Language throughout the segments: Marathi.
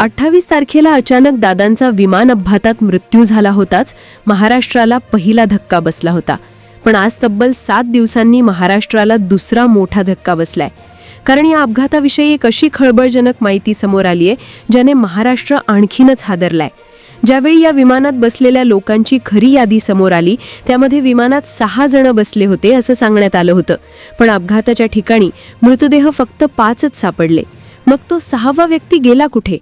अठ्ठावीस तारखेला अचानक दादांचा विमान अपघातात मृत्यू झाला होताच महाराष्ट्राला पहिला धक्का बसला होता. पण आज तब्बल सात दिवसांनी महाराष्ट्राला दुसरा मोठा धक्का बसलाय. कारण या अपघाताविषयी एक अशी खळबळजनक माहिती समोर आली आहे ज्याने महाराष्ट्र आणखीनच हादरलाय. ज्यावेळी या विमानात बसलेल्या लोकांची खरी यादी समोर आली त्यामध्ये विमानात सहा जण बसले होते असं सांगण्यात आलं होतं. पण अपघाताच्या ठिकाणी मृतदेह फक्त पाचच सापडले. मग तो सहावा व्यक्ती गेला कुठे?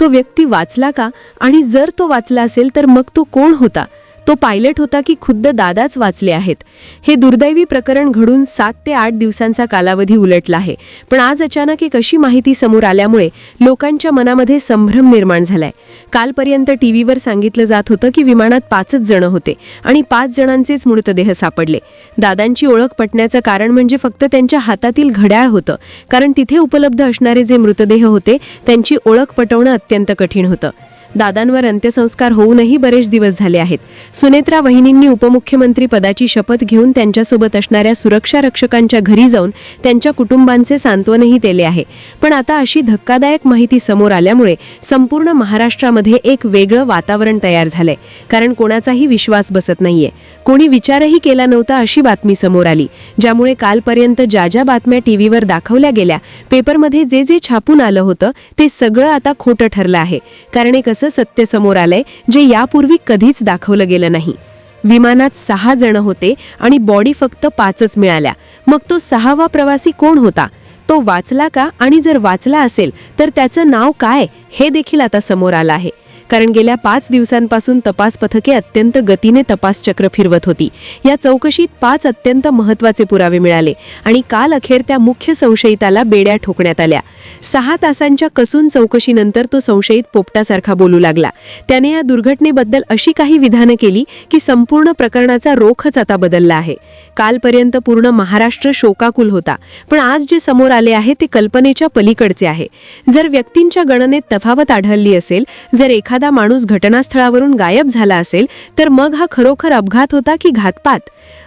तो व्यक्ती वाचला का? आणि जर तो वाचला असेल तर मग तो कोण होता? तो पायलट होता की खुद्द दादाच वाचले आहेत. हे दुर्दैवी प्रकरण घडून सात ते आठ दिवसांचा कालावधी उलटला आहे. पण आज अचानक एक अशी माहिती समोर आल्यामुळे लोकांच्या मनामध्ये संभ्रम निर्माण झालाय. कालपर्यंत टीव्हीवर सांगितलं जात होतं की विमानात पाचच जण होते आणि पाच जणांचेच मृतदेह सापडले. दादांची ओळख पटण्याचं कारण म्हणजे फक्त त्यांच्या हातातील घड्याळ होतं. कारण तिथे उपलब्ध असणारे जे मृतदेह होते त्यांची ओळख पटवणं अत्यंत कठीण होतं. दादांवर अंत्यसंस्कार होऊनही बरेच दिवस झाले आहेत. सुनेत्रा वहिनींनी उपमुख्यमंत्री पदाची शपथ घेऊन त्यांच्यासोबत असणाऱ्या सुरक्षा रक्षकांच्या घरी जाऊन त्यांच्या कुटुंबांचे सांत्वनही केले आहे. पण आता अशी धक्कादायक माहिती समोर आल्यामुळे संपूर्ण महाराष्ट्रामध्ये एक वेगळं वातावरण तयार झालंय. कारण कोणाचाही विश्वास बसत नाहीये. कोणी विचारही केला नव्हता अशी बातमी समोर आली. ज्यामुळे कालपर्यंत ज्या ज्या बातम्या टीव्हीवर दाखवल्या गेल्या पेपरमध्ये जे जे छापून आलं होतं ते सगळं आता खोटं ठरलं आहे. कारण एक असं सत्य समोर आलंय जे यापूर्वी कधीच दाखवलं गेलं नाही. विमानात सहा जण होते आणि बॉडी फक्त पाचच मिळाल्या. मग तो सहावा प्रवासी कोण होता? तो वाचला का? आणि जर वाचला असेल तर त्याचं नाव काय? हे देखील आता समोर आलं आहे. कारण गेल्या पाच दिवसांपासून तपास पथके अत्यंत गतीने तपास चक्र फिरवत होती. या चौकशीत पाच अत्यंत महत्त्वाचे पुरावे मिळाले आणि काल अखेर त्या मुख्य संशयिताला बेड्या ठोकण्यात आल्या. सहा तासांच्या कसून चौकशीनंतर तो संशयित पोपटासारखा बोलू लागला. त्याने या दुर्घटनेबद्दल अशी काही विधानं केली की संपूर्ण प्रकरणाचा रोखच आता बदलला आहे. कालपर्यंत पूर्ण महाराष्ट्र शोकाकुल होता पण आज जे समोर आले आहे ते कल्पनेच्या पलीकडचे आहे. जर व्यक्तींच्या गणनेत तफावत आढळली असेल जर एखादा माणूस घटनास्थळावरून गायब झाला असेल तर मग हा खरोखर अपघात होता की घातपात?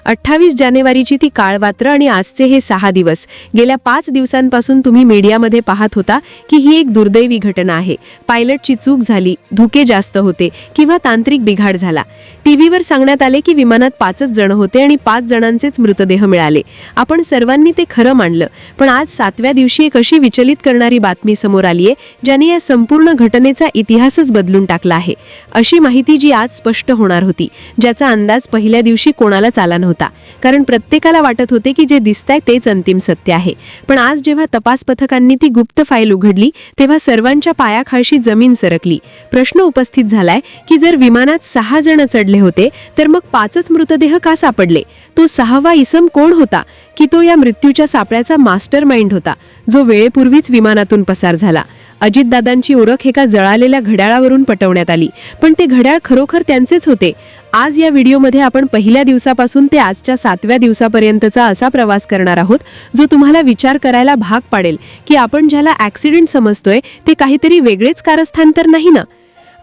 अठ्ठावीस जानेवारीची ती काळवात्र आणि आजचे हे सहा दिवस. गेल्या पाच दिवसांपासून तुम्ही मीडियामध्ये पाहत होता की ही एक दुर्दैवी घटना आहे. पायलटची चूक झाली धुके जास्त होते किंवा तांत्रिक बिघाड झाला. टीव्हीवर सांगण्यात आले की विमानात पाचच जण होते आणि पाच जणांचेच मृतदेह मिळाले. आपण सर्वांनी ते खरं मानलं पण आज सातव्या दिवशी एक अशी विचलित करणारी बातमी समोर आली आहे ज्याने या संपूर्ण घटनेचा इतिहासच बदलून टाकला आहे. अशी माहिती जी आज स्पष्ट होणार होती ज्याचा अंदाज पहिल्या दिवशी कोणालाच आला नव्हता. कारण प्रत्येकाला वाटत होते की जे दिसतंय तेच अंतिम सत्य आहे. पण आज जेव्हा तपास पथकांनी ती गुप्त फाईल उघडली तेव्हा सर्वांच्या पायाखाळशी जमीन सरकली. प्रश्न उपस्थित झालाय की जर विमानात सहा जण चढले होते तर मग पाचच मृतदेह का सापडले? तो सहावा इसम कोण होता? की तो या मृत्यूच्या सापळ्याचा मास्टर माइंड होता? जो वेळेपूर्वीच विमानातून पसार झाला. अजितदादांची ओळख एका जळालेल्या घड्याळावरून पटवण्यात आली. पण ते घड्याळ खरोखर त्यांचेच होते. आज या व्हिडिओमध्ये आपण पहिल्या दिवसापासून ते आजच्या सातव्या दिवसापर्यंतचा असा प्रवास करणार आहोत जो तुम्हाला विचार करायला भाग पाडेल की आपण ज्याला ॲक्सिडेंट समजतोय ते काहीतरी वेगळेच कारस्थान तर नाही ना?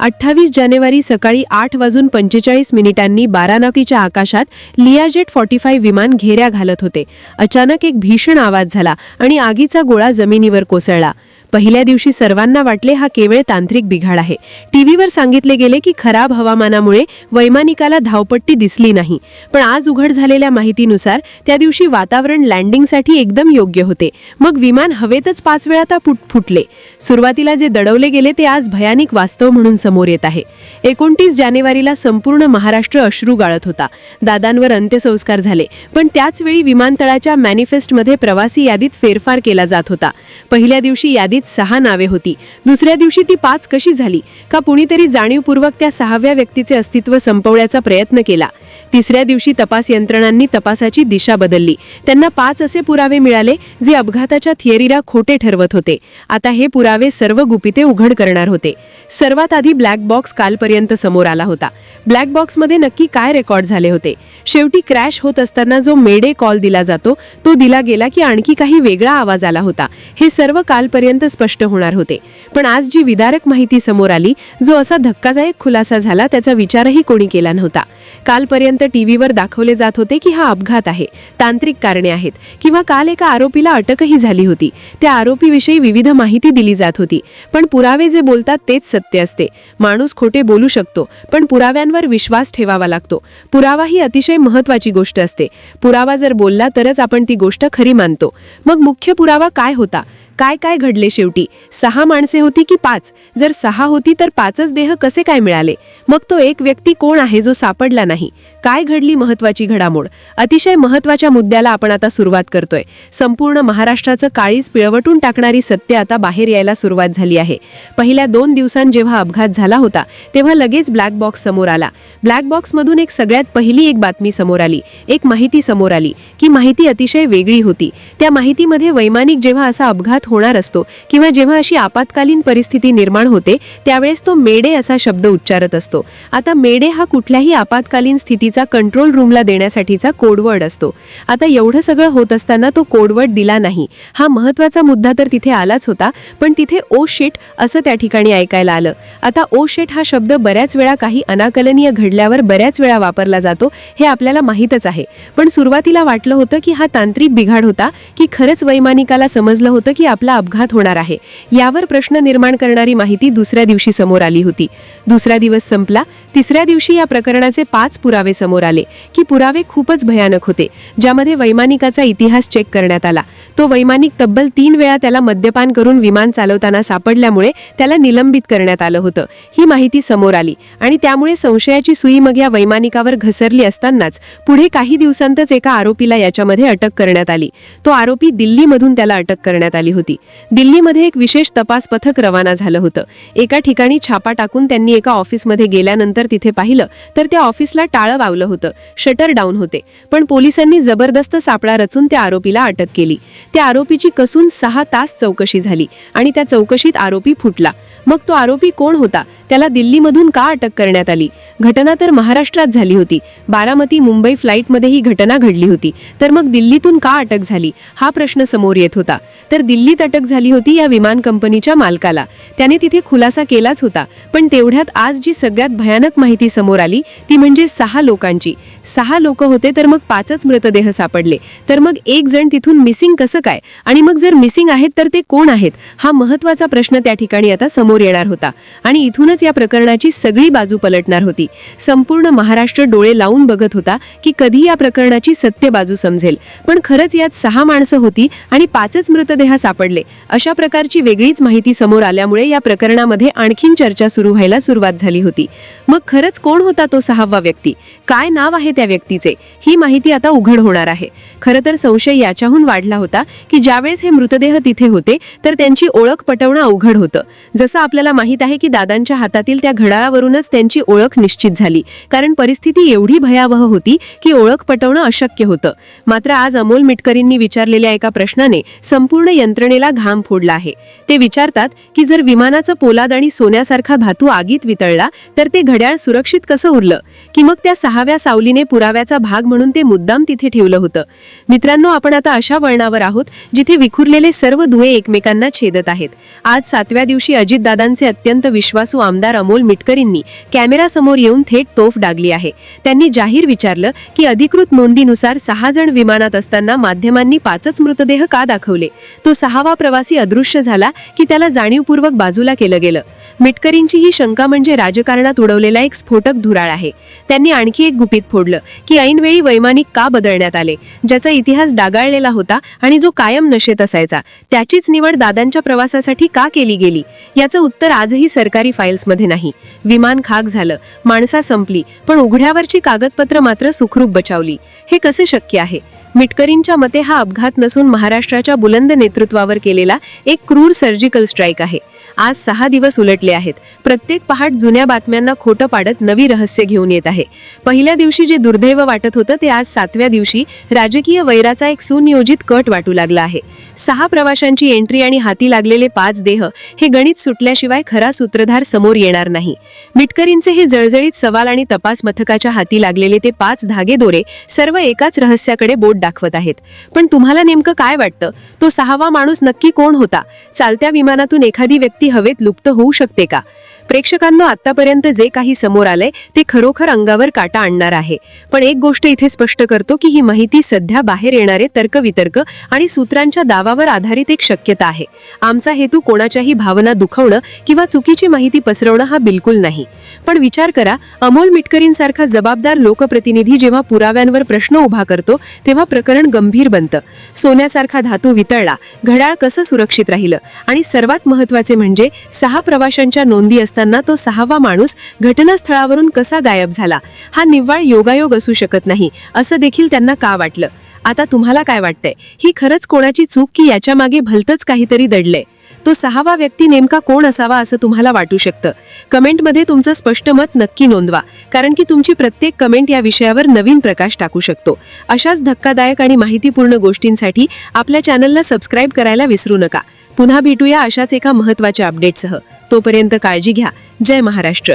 अठ्ठावीस जानेवारी सकाळी आठ वाजून पंचेचाळीस मिनिटांनी बारानकीच्या आकाशात लियाजेट फॉर्टी फाय विमान घेऱ्या घालत होते. अचानक एक भीषण आवाज झाला आणि आगीचा गोळा जमिनीवर कोसळला. पहिल्या दिवशी सर्वांना वाटले हा केवळ तांत्रिक बिघाड आहे. टीव्हीवर सांगितले गेले की खराब हवामानामुळे वैमानिकाला धावपट्टी दिसली नाही. पण आज उघड झालेल्या माहितीनुसार त्या दिवशी वातावरण लँडिंगसाठी एकदम योग्य होते. मग विमान हवेतच पाच वेळा फुट फुटले. सुरुवातीला जे दडवले गेले ते आज भयानिक वास्तव म्हणून समोर येत आहे. एकोणतीस जानेवारीला संपूर्ण महाराष्ट्र अश्रू गाळत होता. दादांवर अंत्यसंस्कार झाले. पण त्याच वेळी विमानतळाच्या मॅनिफेस्टमध्ये प्रवासी यादीत फेरफार केला जात होता. पहिल्या दिवशी यादीत यादीत सहा नावे होती. दुसऱ्या दिवशी ती पाच कशी झाली? का कुणीतरी जाणीवपूर्वक त्या सहाव्या व्यक्तीचे अस्तित्व संपवण्याचा प्रयत्न केला? तिसऱ्या दिवशी तपास यंत्रणांनी तपासाची दिशा बदलली. त्यांना पाच असे पुरावे मिळाले जे अपघाताच्या थिअरीला खोटे ठरवत होते. आता हे पुरावे सर्व गुपिते उघड करणार होते. सर्वात आधी ब्लॅक बॉक्स कालपर्यंत समोर आला होता. ब्लॅक बॉक्समध्ये नक्की काय रेकॉर्ड झाले होते? शेवटी क्रॅश होत असताना जो मेडे कॉल दिला जातो तो दिला गेला की आणखी काही वेगळा आवाज आला होता. हे सर्व कालपर्यंत स्पष्ट होणार होते. पण आज जी विदारक माहिती समोर आली जो असा धक्कादायक खुलासा झाला त्याचा विचारही कोणी केला नव्हता. कालपर्यंत टीव्हीवर दाखवले जात होते की हा अपघात आहे तांत्रिक कारणे आहेत किंवा काल एका आरोपीला अटकही झाली होती. त्या आरोपीविषयी विविध माहिती दिली जात होती. पण पुरावे जे बोलतात तेच सत्य असते. माणूस खोटे बोलू शकतो पण पुराव्यांवर विश्वास ठेवावा लागतो. पुरावा ही अतिशय महत्वाची गोष्ट असते. पुरावा जर बोलला तरच आपण ती गोष्ट खरी मानतो. मग मुख्य पुरावा काय होता? काय काय घडले शेवटी? सहा माणसे होती की पाच? जर सहा होती तर पाचच देह कसे काय मिळाले? मग तो एक व्यक्ती कोण आहे जो सापडला नाही? काय घडली महत्वाची घडामोड? अतिशय महत्त्वाच्या मुद्द्याला आपण आता सुरुवात करतोय. संपूर्ण महाराष्ट्राचं काळीज पिळवटून टाकणारी सत्य आता बाहेर यायला सुरुवात झाली आहे. पहिल्या दोन दिवसांत जेव्हा अपघात झाला होता तेव्हा लगेच ब्लॅक बॉक्स समोर आला. ब्लॅक बॉक्समधून एक सगळ्यात पहिली एक बातमी समोर आली. एक माहिती समोर आली. की माहिती अतिशय वेगळी होती. त्या माहितीमध्ये वैमानिक जेव्हा असा अपघात होणार असतो किंवा जेव्हा अशी आपत्कालीन परिस्थिती निर्माण होते त्यावेळेस तो मेडे असा शब्द उच्चारत असतो. आता मेडे हा कुठल्याही आपत्कालीन स्थितीचा कंट्रोल रूमला देण्यासाठीचा कोडवर्ड असतो. आता एवढं सगळं होत असताना तो कोडवर्ड दिला नाही. हा महत्त्वाचा मुद्दा तर तिथे आलाच होता पण तिथे ओ शेट असं त्या ठिकाणी ऐकायला आलं. आता ओ शेट हा शब्द बऱ्याच वेळा काही अनाकलनीय घडल्यावर बऱ्याच वेळा वापरला जातो हे आपल्याला माहीतच आहे. पण सुरुवातीला वाटलं होतं की हा तांत्रिक बिघाड होता की खरंच वैमानिकाला समजलं होतं की आपला अपघात होणार आहे. यावर प्रश्न निर्माण करणारी माहिती दुसऱ्या दिवशी समोर आली होती. दुसरा दिवस संपला तिसऱ्या दिवशी या प्रकरणाचे पाच पुरावे समोर आले की पुरावे खूपच भयानक होते ज्यामध्ये वैमानिकाचा इतिहास चेक करण्यात आला. तो वैमानिक तब्बल तीन वेळा त्याला मद्यपान करून विमान चालवताना सापडल्यामुळे त्याला निलंबित करण्यात आलं होतं. ही माहिती समोर आली आणि त्यामुळे संशयाची सुई मग या वैमानिकावर घसरली असतानाच पुढे काही दिवसांतच एका आरोपीला याच्यामध्ये अटक करण्यात आली. तो आरोपी दिल्लीमधून त्याला अटक करण्यात आली होती. होती. दिल्लीमध्ये एक विशेष तपास पथक रवाना झालं होतं. एका ठिकाणी छापा टाकून त्यांनी एका ऑफिसमध्ये गेल्यानंतर तिथे पाहिलं तर त्या ऑफिसला टाळं वावलं होतं. शटर डाऊन होते. पण पोलिसांनी जबरदस्त सापळा रचून त्या आरोपीला अटक केली. त्या आरोपीची कसून सहा तास चौकशी झाली आणि त्या चौकशीत आरोपी फुटला. मग तो आरोपी कोण होता? त्याला दिल्लीमधून का अटक करण्यात आली? घटना तर महाराष्ट्रात झाली होती. बारामती मुंबई फ्लाईटमध्ये ही घटना घडली होती. तर मग दिल्लीतून का अटक झाली? हा प्रश्न समोर येत होता. तर दिल्लीत अटक झाली होती या विमान कंपनीच्या मालकाला. त्याने तिथे खुलासा केलाच होता. पण तेवढ्यात आज जी सगळ्यात भयानक माहिती समोर आली ती म्हणजे सहा लोकांची. सहा लोक होते तर मग पाचच मृतदेह सापडले. तर मग एक जण तिथून मिसिंग कसं काय? आणि मग जर मिसिंग आहेत तर ते कोण आहेत? हा महत्त्वाचा प्रश्न त्या ठिकाणी आता समोर येणार होता. आणि इथूनच या प्रकरणाची सगळी बाजू पलटणार होती. संपूर्ण महाराष्ट्र डोळे लावून बघत होता की कधी या प्रकरणाची सत्य बाजू समजेल. पण खरंच यात सहा माणसं होती आणि पाचच मृतदेह सापडले. सापडले अशा प्रकारची वेगळीच माहिती समोर आल्यामुळे या प्रकरणामध्ये आणखीन चर्चा सुरू व्हायला सुरुवात झाली होती. मग खरंच कोण होता तो सहावा व्यक्ती? काय नाव आहे त्या व्यक्तीचे? ही माहिती आता उघड होणार आहे. खरं तर संशय याच्याहून वाढला होता की ज्यावेळेस हे मृतदेह तिथे होते तर त्यांची ओळख पटवणं अवघड होतं. जसं आपल्याला माहीत आहे की दादांच्या हातातील त्या घडाळावरूनच त्यांची ओळख निश्चित झाली. कारण परिस्थिती एवढी भयावह होती की ओळख पटवणं अशक्य होतं. मात्र आज अमोल मिटकरींनी विचारलेल्या एका प्रश्नाने संपूर्ण यंत्रणा यंत्रणेला घाम फोडला आहे. ते विचारतात की जर विमानाचं पोलाद आणि सोन्यासारखा धातू आगीत वितळला तर ते घड्याळ सुरक्षित कसं उरलं? की मग त्या सहाव्या सावलीने पुराव्याचा भाग म्हणून ते मुद्दाम तिथे ठेवलं होतं? मित्रांनो आपण आता अशा वळणावर आहोत जिथे विखुरलेले सर्व दुवे एकमेकांना छेदत आहेत. आज सातव्या दिवशी अजितदादांचे अत्यंत विश्वासू आमदार अमोल मिटकरींनी कॅमेरासमोर येऊन थेट तोफ डागली आहे. त्यांनी जाहीर विचारलं की अधिकृत नोंदीनुसार सहा जण विमानात असताना माध्यमांनी पाचच मृतदेह का दाखवले? तो सहा दहावा प्रवासी अदृश्य झाला की त्याला जाणीवपूर्वक बाजूला केलं गेलं. मिटकरींची ही शंका म्हणजे राजकारणात उडवलेला एक स्फोटक धुराळ आहे. त्यांनी आणखी एक गुपित फोडलं की ऐनवेळी वैमानिक का बदलण्यात आले? ज्याचा इतिहास डागाळलेला होता आणि जो कायम नशेत असायचा. त्याचीच निवड दादांच्या प्रवासासाठी का केली गेली? याचं उत्तर आजही सरकारी फाईल्समध्ये नाही. विमान खाक झालं माणसा संपली पण उघड्यावरची कागदपत्र मात्र सुखरूप बचावली. हे कसे शक्य आहे? मिटकरींच्या मते हा अपघात नसून महाराष्ट्राच्या बुलंद नेतृत्वावर केलेला एक क्रूर सर्जिकल स्ट्राईक आहे. आज सहा दिवस उलटले आहेत. प्रत्येक पहाट जुन्या बातम्यांना खोटं पाडत नवी रहस्य घेऊन येत आहे. पहिल्या दिवशी जे दुर्दैव वाटत होतं ते आज सातव्या दिवशी राजकीय वैराचा एक सुनियोजित कट वाटू लागला आहे. सहा प्रवाशांची एंट्री आणि हाती लागलेले पाच देह हे गणित सुटल्याशिवाय खरा सूत्रधार समोर येणार नाही. मिटकरींचे हे जळजळीत सवाल आणि तपास मथकाच्या हाती लागलेले ते पाच धागे दोरे सर्व एकाच रहस्याकडे बोट दाखवत आहेत. पण तुम्हाला नेमकं काय वाटतं? तो सहावा माणूस नक्की कोण होता? चालत्या विमानातून एखादी व्यक्ती हवेत लुप्त होऊ शकते का? प्रेक्षकांना आतापर्यंत जे काही समोर आलंय ते खरोखर अंगावर काटा आणणार आहे. पण एक गोष्ट इथे स्पष्ट करतो की ही माहिती सध्या बाहेर येणारे तर्कवितर्क आणि सूत्रांच्या दावावर आधारित एक शक्यता आहे. आमचा हेतू कोणाच्याही भावना दुखवणं किंवा चुकीची माहिती पसरवणं हा बिलकुल नाही. पण विचार करा अमोल मिटकरींसारखा जबाबदार लोकप्रतिनिधी जेव्हा पुराव्यांवर प्रश्न उभा करतो तेव्हा प्रकरण गंभीर बनतं. सोन्यासारखा धातू वितळला घड्याळ कसं सुरक्षित राहिलं? आणि सर्वात महत्त्वाचे म्हणजे सहा प्रवाशांच्या नोंदी असताना तो सहावा माणूस घटनास्थळावरून कसा गायब झाला? हा निव्वळ योगायोग असू शकत नाही असं देखील त्यांना का वाटलं? आता तुम्हाला काय वाटतंय? ही खरंच कोणाची चूक की याच्या मागे भलतंच काहीतरी दडलंय? तो सहावा व्यक्ती नेमका कोण असावा असं तुम्हाला वाटू शकतं? कमेंटमध्ये तुमचं स्पष्ट मत नक्की नोंदवा कारण की तुमची प्रत्येक कमेंट या विषयावर नवीन प्रकाश टाकू शकतो. अशाच धक्कादायक आणि माहितीपूर्ण गोष्टींसाठी आपल्या चॅनलला सबस्क्राईब करायला विसरू नका. पुन्हा भेटूया अशाच एका महत्त्वाच्या अपडेटसह तोपर्यंत काळजी घ्या. जय महाराष्ट्र.